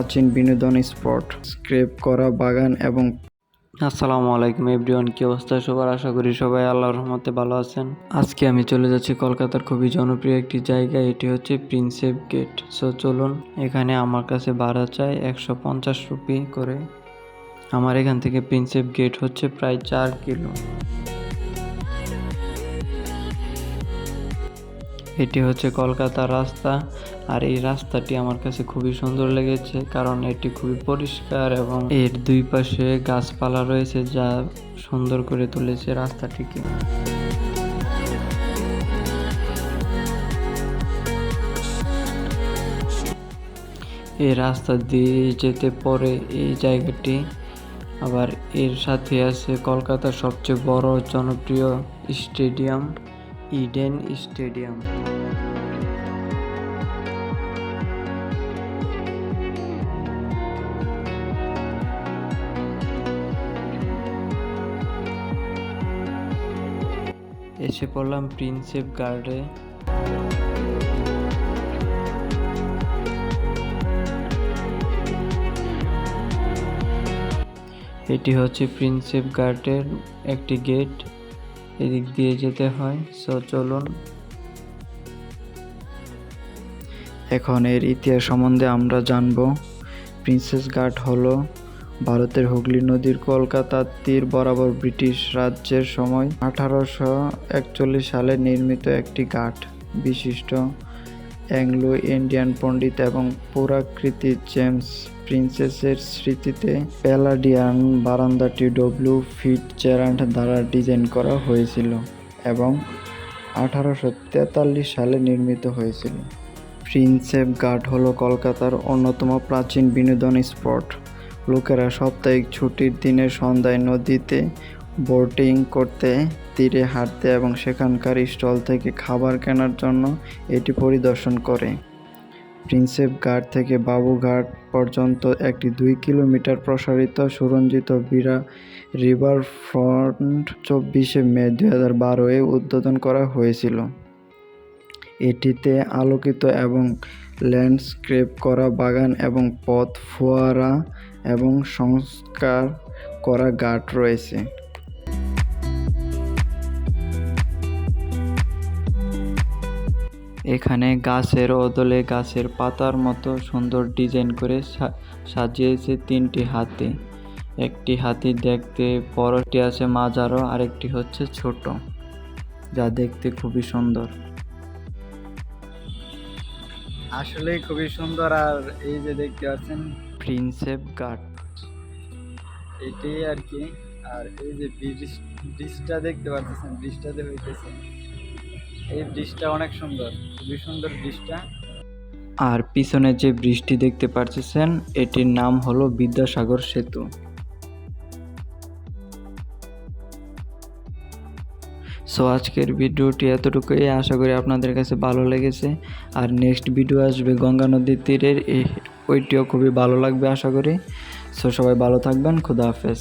প্রাচীন বিনোদন spot, scrap করা বাগান এবং আসসালামু আলাইকুম এভরিওয়ান, কি অবস্থা? সবার আশা করি সবাই আল্লাহর রহমতে ভালো আছেন। আজকে আমি চলে যাচ্ছি কলকাতার খুবই জনপ্রিয় একটি জায়গা এটি হচ্ছে প্রিন্সেপ গেট। সো চলুন, এখানে আমার কাছে ভাড়া চাই একশো পঞ্চাশ রুপি করে। আমার এখান থেকে প্রিন্সেপ গেট হচ্ছে প্রায় চার কিলো। এটি হচ্ছে কলকাতার রাস্তা। আর এই রাস্তাটি আমার কাছে খুবই সুন্দর লেগেছে কারণ এটি খুবই পরিষ্কার এবং এর দুই পাশে গাছপালা রয়েছে যা সুন্দর করে তুলেছে রাস্তাটিকে। এই রাস্তা দিয়ে যেতে পরে এই জায়গাটি আবার এর সাথে আছে কলকাতার সবচেয়ে বড় জনপ্রিয় স্টেডিয়াম। ইডেন স্টেডিয়াম এসে পড়লাম প্রিন্সেপ গার্ডে। এটি হচ্ছে প্রিন্সেপ গার্ডের একটি গেট। এদিক দিয়ে যেতে হয়। সো চলুন। এখন এর ইতিহাস সম্বন্ধে আমরা জানব। প্রিন্সেস ঘাট হল ভারতের হুগলি নদীর কলকাতার তীর বরাবর ব্রিটিশ রাজ্যের সময় আঠারোশো একচল্লিশ সালে নির্মিত একটি ঘাট বিশিষ্ট। অ্যাংলো ইন্ডিয়ান পণ্ডিত এবং পুরাকৃতি জেমস প্রিন্সেসের স্মৃতিতে প্যালাডিয়ান বারান্দাটি ডব্লিউ ফিট জেরান্ড দ্বারা ডিজাইন করা হয়েছিল এবং আঠারোশো তেতাল্লিশ সালে নির্মিত হয়েছিল। প্রিন্সেপ ঘাট হলো কলকাতার অন্যতম প্রাচীন বিনোদন স্পট। লোকেরা সাপ্তাহিক ছুটির দিনে সন্ধ্যায় নদীতে বোটিং করতে, তীরে হাঁটতে এবং সেখানকার স্টল থেকে খাবার কেনার জন্য এটি পরিদর্শন করে। প্রিন্সেপ ঘাট থেকে বাবুঘাট পর্যন্ত একটি দুই কিলোমিটার প্রসারিত সুরঞ্জিত বিরা রিভার ফ্রন্ট চব্বিশে মে দুই হাজার বারোয় উদ্বোধন করা হয়েছিল। এটিতে আলোকিত এবং ল্যান্ডস্কেপ করা বাগান এবং পথ, ফোয়ারা এবং সংস্কার করা ঘাট রয়েছে। এখানে গাছের অদলে গাছের পাতার মতো সুন্দর ডিজাইন করে সাজিয়েছে তিনটি হাতি। একটি হাতি দেখতে বড়টি আছে মাঝারো আরেকটি হচ্ছে ছোট যা দেখতে খুবই সুন্দর। আসলেই খুবই সুন্দর আর এই যে দেখতে পাচ্ছেন প্রিন্সেপ গার্ড এটাই আর কি আর এই যে ব্রিজ ব্রিজটা দেখতে পাচ্ছেন ব্রিজটাতে হইতেছে। এই ব্রিজটা অনেক সুন্দর, খুবই সুন্দর ব্রিজটা আর পিছনে যে বৃষ্টি দেখতে পারতেছেন, এটির নাম হলো বিদ্যাসাগর সেতু। সো আজকের ভিডিওটি এতটুকুই। আশা করি আপনাদের কাছে ভালো লেগেছে। আর নেক্সট ভিডিও আসবে গঙ্গা নদীর তীরের। ওইটিও খুবই ভালো লাগবে, আশা করি। সো সবাই ভালো থাকবেন। খুদা হাফেজ।